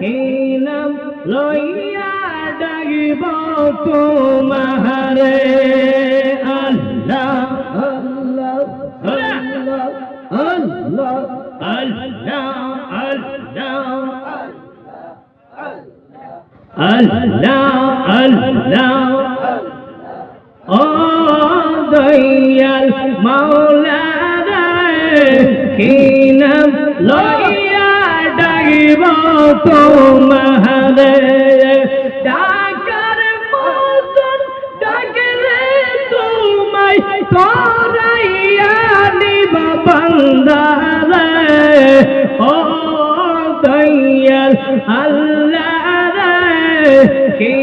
কিলাম লইয়া ডাকিব তোমারে আল্লাহ আল্লাহ আল্লাহ আল্লাহ আল্লাহ আল্লাহ আল্লাহ ও দয়াল মাওলা রে কিলাম লইয়া ডাকিব তোমারে ডাকার মতন ডাকলে তোমায় করাইয়া নিব বান্দারে ও দয়াল আল্লাহ রে কি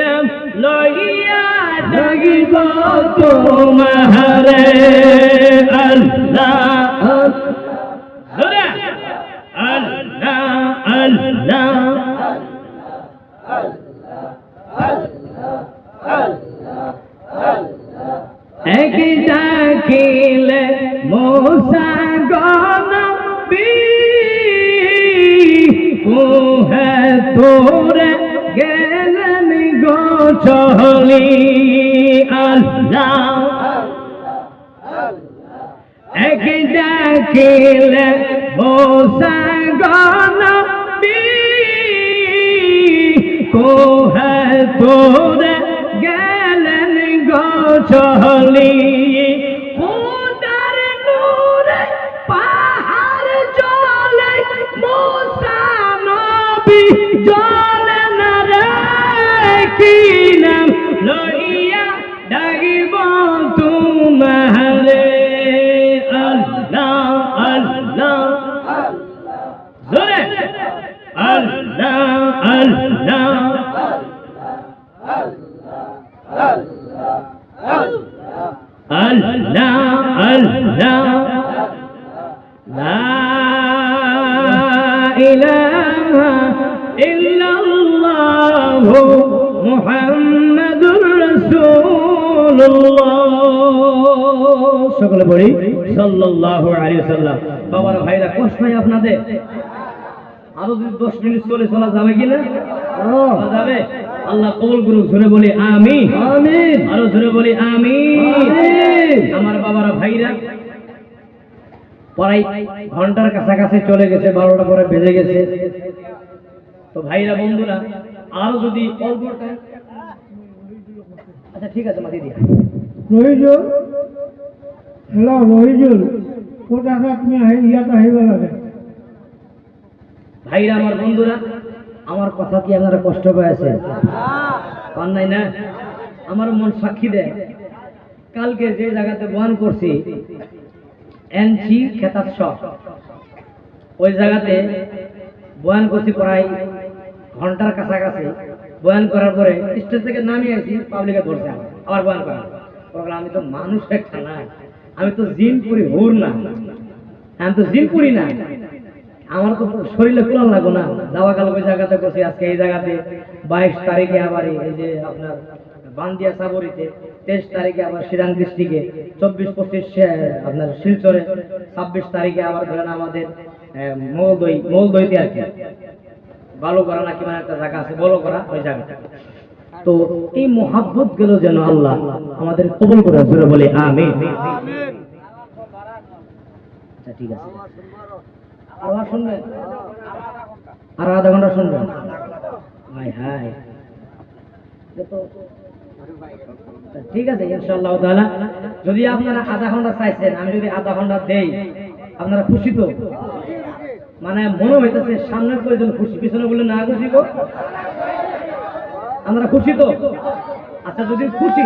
নাম লইয়া ডাকিব তোমারে চলি আল্লাহ। এক ডাকিলে মোসা গনবি কুহে তোরে গেলেন গো চলি সকলে পড়ি। সাল্লাল্লাহু আলাইহি ওয়াসাল্লাম। বাবার ভাইরা কষ্ট হয় আপনাদের? আরও যদি দশ মিনিট চলে চলা যাবে কিনা যাবে? আল্লাহ কবুল করুক ধরে বলি আমি আরও ধরে বলি আমি আমার বাবারা ভাইরা পড়াই ঘণ্টার কাছাকাছি চলে গেছে বারোটা পরে বেজে গেছে। তো ভাইরা বন্ধুরা আরও যদি অল্প time- আচ্ছা ঠিক আছে রহিজুল হ্যালো রহিজুল তুমি লাগে? ভাইরা আমার বন্ধুরা আমার কথা কি আপনারা কষ্ট পেয়েছে পান নাই না? আমার মন সাক্ষী দেয় কালকে যে জায়গাতে বয়ান করছি এনসি খেতাব সব ওই জায়গাতে বয়ান করছি প্রায় ঘণ্টার কাছাকাছি। বয়ান করার পরে স্টেজ থেকে নামিয়ে আসি পাবলিকে ধরছে আবার বয়ান করা বললাম, আমি তো মানুষ একটা না। আমি তো জিন করি হুর না। আমি তো জিন করি না। আমার তো শরীরে কুলান লাগো না। যাওয়া কাল ওই জায়গাতে করছি আজকে এই জায়গাতে। বাইশ তারিখে আবার এই যে আপনার বান্দিয়া সাবরিতে তেইশ তারিখে আবার সিরাং ডিস্ট্রিক্টে চব্বিশ পঁচিশ আপনার শিলচরে ছাব্বিশ তারিখে আবার ধরেন আমাদের মৌদই মৌদইতে আর কি। ভালো করা নাকি মানে একটা জায়গা আছে বলো করা ওই জায়গাটা। তো এই মোহাব্বতগুলো যেন আল্লাহ আমাদের কবল করে জুড়ে বলে আমি আচ্ছা ঠিক আছে। আবার শুনবেন? আর আধা ঘণ্টা শুনবেন? হাই হাই ঠিক আছে ইনশাআল্লাহ তাআলা। যদি আপনারা আধা ঘণ্টা চাইছেন আমি যদি আধা ঘণ্টা দেই আপনারা খুশি তো? মানে মনে হইতেছে সামনের প্রয়োজন খুশি পিছনে বললে না খুশি গো। আমরা খুশি তো? আচ্ছা যদি খুশি।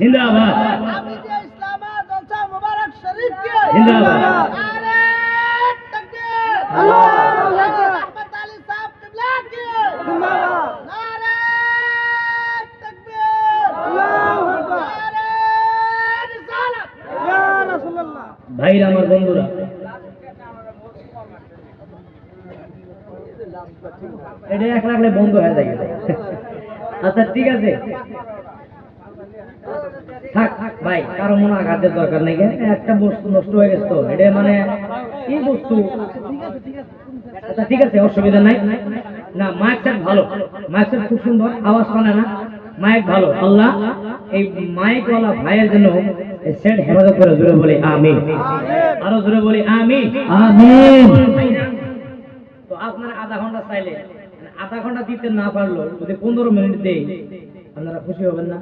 জিন্দাবাদ। জিন্দাবাদ। ভাইরা আমার বন্ধুরা। এটা এক হয়ে যায় আচ্ছা ঠিক আছে। থাক, ভাই, কারও মনে আঘাতের দরকার নেই একটা বস্তু নষ্ট হয়ে গেছে তো। এটা মানে কি বস্তু? আচ্ছা ঠিক আছে, অসুবিধা নাই। না, মাইক ভালো। সেট খুব সুন্দর, আওয়াজ শোনে না। মাইক ভালো আল্লাহ এই মাইকওয়ালা ভাইয়ের জন্য সেট হেফাজত করে জোরে বলি আমি আরও জোরে বলি আমি আমিন। তো আপনারা আধা ঘণ্টা চাইলে মানে আধা ঘণ্টা দিতে না পারল যদি পনেরো মিনিট দেই আপনারা খুশি হবেন না?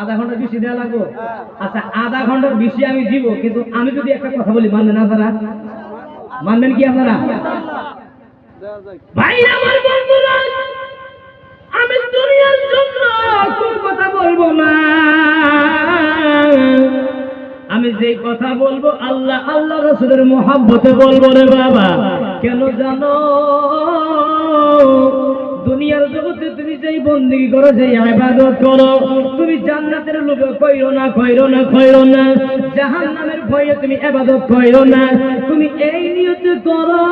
আধা ঘণ্টা বেশি দেওয়া লাগবো আচ্ছা আধা ঘণ্টার বেশি আমি দিব কিন্তু আমি যদি একটা কথা বলি মানবেন আপনারা? মানবেন কি আপনারা? আমি দুনিয়ার জন্য কোন কথা বলব না। আমি যে কথা বলব আল্লাহ আল্লাহ রসুলের মোহাব্বতে বলব রে বাবা। কেন জানো? দুনিয়ার জগতে তুমি যেই বন্দিগি করো, যেই ইবাদত করো, তুমি জান্নাতের লোভে কইরো না কইরো না কইরো না। জাহান্নামের ভয়ে তুমি ইবাদত কইরো না। তুমি এই নিয়তে করো।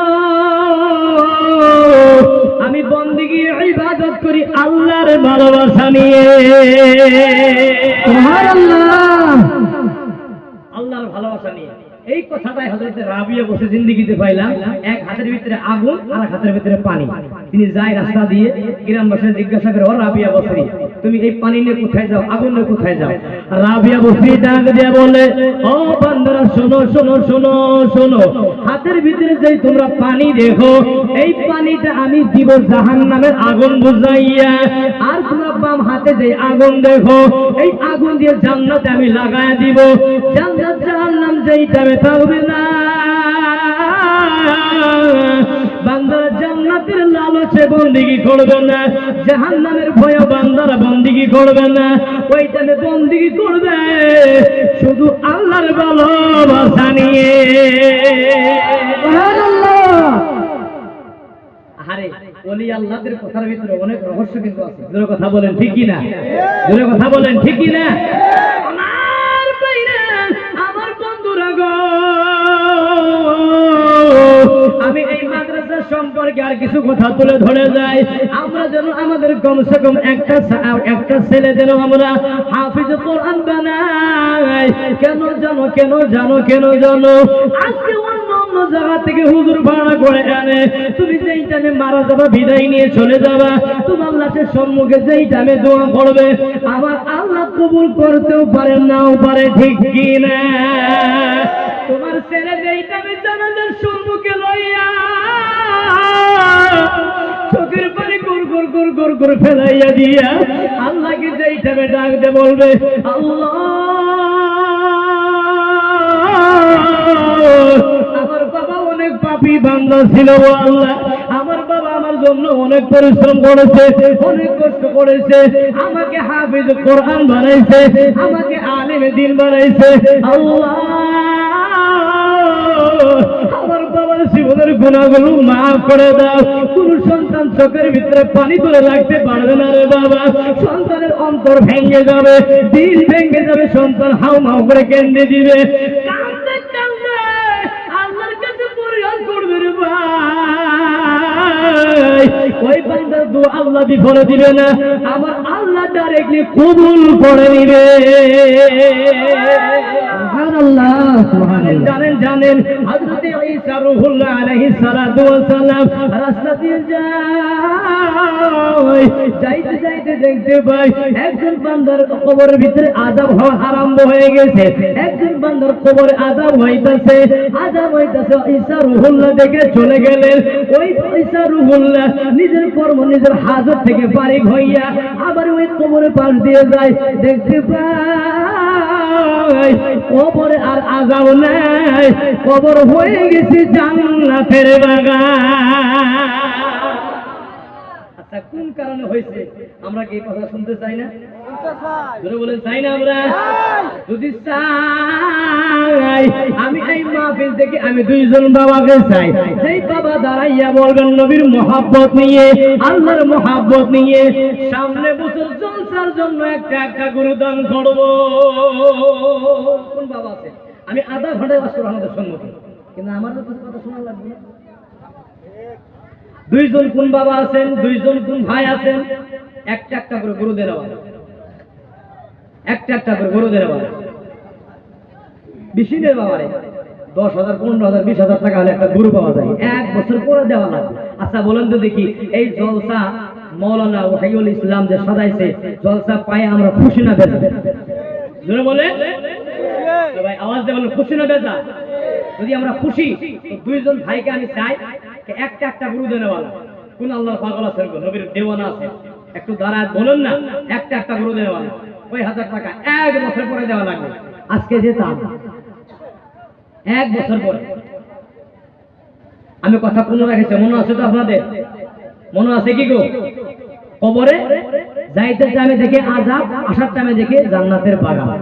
আমি বন্দিগি ইবাদত করি আল্লাহর ভালোবাসা নিয়ে। আল্লাহর ভালোবাসা নিয়ে। এই কথাটাই হজরত রাবিয়া বসে জিন্দিগিতে পাইলাম। এক হাতের ভিতরে আগুন আর হাতের ভিতরে পানি। তিনি যায় রাস্তা দিয়ে গ্রামবাসী জিজ্ঞাসা করে, ও রাবিয়া বসরি, তুমি এই পানি নিয়ে কোথায় যাও? আগুন নিয়ে কোথায় যাও? রাবিয়া বসরি ডাক দিয়ে বলে, ও বান্দারা, শোনো শোনো শোনো শোনো, হাতের ভিতরে যেই তোমরা পানি দেখো, এই পানিটা আমি দিব জাহান নামের আগুন বুঝাইয়া। আর তোমরা বাম হাতে যে আগুন দেখো, এই আগুন দিয়ে জান্নাতে আমি লাগায় দিব। জান্নাত জাহান্নাম যেইটাবে থাকবে না। বান্দারা জান্নাতের লালচে বন্দিগি করবে না। জাহান্নামের ভয়ে বান্দারা বন্দিগি করবে না। ওইটাতে বন্দিগি করবে। শুধু আল্লাহর ভালোবাসা নিয়ে। সুবহানাল্লাহ। আরে ওলি আল্লাহদের কথার ভিতরে অনেক রহস্য কিন্তু আছে। কথা বলেন ঠিক কি না কথা বলেন ঠিক কি সম্পর্কে আর কিছু কথা তুলে ধরে যাই আমরা যেন আমাদের কমসে কম একটা একটা ছেলে যেন আমরা হাফিজ কোরআন বানাই। কেন জানো কেন জানো কেন জানো? আজকে জায়গা থেকে হুজুর ভাড়া করে আনে। তুমি যেই টাইমে মারা যাবা, বিদায় নিয়ে চলে যাবা। তোমার লাশের সম্মুখে যেই টাইমে দোয়া করবে, আমার আল্লাহ কবুল করতেও পারে, নাও পারে, ঠিক কি না তোমার ছেলে যেই টাইমে জানাজার সম্মুখে লইয়া গুর গুর গুর ফেলাইয়া দিয়া আল্লাহকে যেই টাইমে ডাক দে বলবে আমার বাবা অনেক পাপি বান্দা ছিল আল্লাহ। আমার বাবা আমার জন্য অনেক পরিশ্রম করেছে, অনেক কষ্ট করেছে। আমাকে হাফিজ কোরআন বানাইছে, আমাকে আলিমে দিন বানাইছে। আল্লাহ জীবনের গুণাগুলো মাফ করে দাও। কোন সন্তান চোখের ভিতরে পানি তুলে রাখতে পারবে না রে বাবা। সন্তানের অন্তর ভেঙে যাবে, দিল ভেঙে যাবে, সন্তান হাউ মাউ করে কেন্দ্রে দিবে। আল্লাহ বিফলে দিবে না, আমার আল্লাহ ডাইরেক্টলি কবুল করে নিবে। আরম্ভ হয়ে গেছে। একজন হইতাছে হইতাছে রূহুল্লাহ দেখে চলে গেলেন। ওই ঈসা রূহুল্লাহ নিজের কর্ম, নিজের হাজত থেকে পারিক হইয়া আবার ওই কবরে পাশ দিয়ে যায়, দেখতে পাই কবরে আর আজাব নাই। কবর হয়ে গেছে জান্নাতের বাগান। আচ্ছা কোন কারণে হয়েছে? আমরা কি কথা শুনতে চাই না? বলেন চাই না আমরা? যদি চাই আমি এই মাহফিল থেকে আমি দুইজন বাবাকে চাই। সেই বাবা দাঁড়াইয়া বলবেন নবীর মহাব্বত নিয়ে আল্লাহর মহাব্বত নিয়ে সামনে বছর জলসার জন্য একটা একটা গুরু দান করব। কোন বাবা আছে? আমি আধা ঘন্টায় বাস করব আমাদের কিন্তু আমার কথা শোনা লাগবে না। দুইজন কোন বাবা আছেন, দুইজন কোন ভাই আছেন, একটা একটা করে গরু দেওয়া একটা একটা করে গরু দেওয়া বেশি দেয় বাবারে, দশ হাজার, পনেরো হাজার, বিশ হাজার টাকা হলে একটা গরু পাওয়া যায়। এক বছর পরে দেওয়া লাগবে। আচ্ছা বলেন তো দেখি, এই জলসা মৌলানা ওহাইউল ইসলাম যে সাজাইছে, জলসা পায়ে আমরা খুশি না বেজা? বলে ভাই, আওয়াজ দিয়ে বলেন খুশি না বেজা? যদি আমরা খুশি দুইজন ভাইকে আমি চাই একটা একটা গরু কোন আল্লাহ পাগল নবীর আছে। একটু দাঁড়ায় না, একটা একটা গরু ওই হাজার টাকা এক বছর পরে দেওয়া লাগবে। আজকে যেতাম এক বছর পরে। আমি কথা পুনরায় রেখেছি, মনে আছে তো আপনাদের? মনে আছে কি গো? কবরে যাইতে টাইমে দেখে আজাব, আসার টাইমে দেখে জান্নাতের বাগান।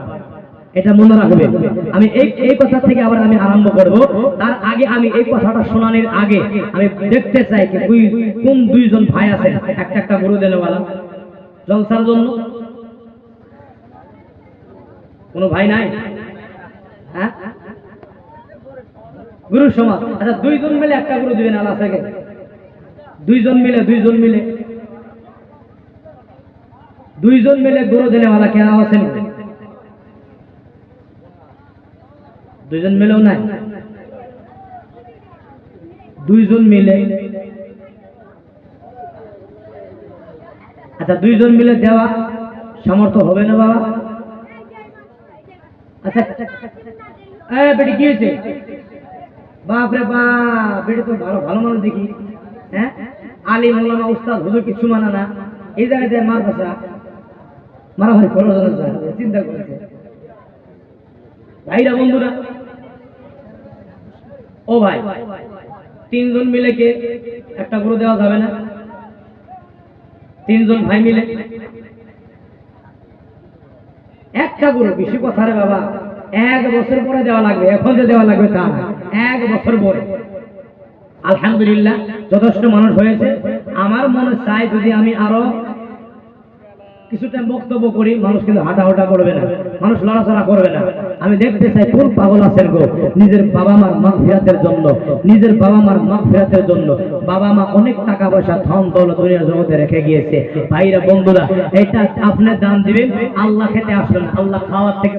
এটা মনে রাখবে। আমি এই এই কথা থেকে আবার আমি আরম্ভ করব। তার আগে আমি এই কথাটা শোনানোর আগে আমি দেখতে চাই দুই- কোন দুইজন ভাই আছে একটা একটা গরু দেনেওয়ালা জলসার জন্য। কোনো ভাই নাই? হ্যাঁ? গুরু সমাজ। আচ্ছা দুইজন মিলে একটা গরু দিবেন আল্লাহ থেকে দুইজন মিলে দুইজন মিলে। দুইজন মিলে গুরু দিলে মালা কেনা আছেন দুইজন মিলেও নাই। দুইজন মিলে। আচ্ছা দুইজন মিলে দেওয়া সামর্থ্য হবে না বাবা? আচ্ছা এ, বেটি, কি হয়েছে? বাপ বাপ, বেটি তো ভালো ভালো মানুষ দেখি। হ্যাঁ? আলী মৌলানা উস্তাদ হুজুর কিছু মানা না। এই জায়গায় দেয় মার ভাষা মারামারি করো চিন্তা করেছে। ভাইরা বন্ধুরা ও ভাই, তিনজন মিলে কে একটা গরু দেওয়া যাবে না? তিনজন ভাই মিলে? একটা গরু, বেশি কথা রে বাবা, এক বছর পরে দেওয়া লাগবে, এখন যে দেওয়া লাগবে তা। এক বছর পরে। আলহামদুলিল্লাহ, যথেষ্ট মানুষ হয়েছে। আমার মনে চাই যদি আমি আরও কিছুটা বক্তব্য করি, মানুষ কিন্তু হাঁটা করবে না, মানুষ লড়াচড়া করবে না। আমি দেখতে চাই কোন পাগল আছেন গো, নিজের বাবা মার মা ফেরাতের জন্য, নিজের বাবা মার মা ফেরাতের জন্য। বাবা মা অনেক টাকা পয়সা ধন দৌলত দুনিয়ার জগতে রেখে গিয়েছে। ভাইরা, বন্ধুরা, এটা আপনি দান দিবেন, আল্লাহ খেতে আসবেন, আল্লাহ খাওয়ার থেকে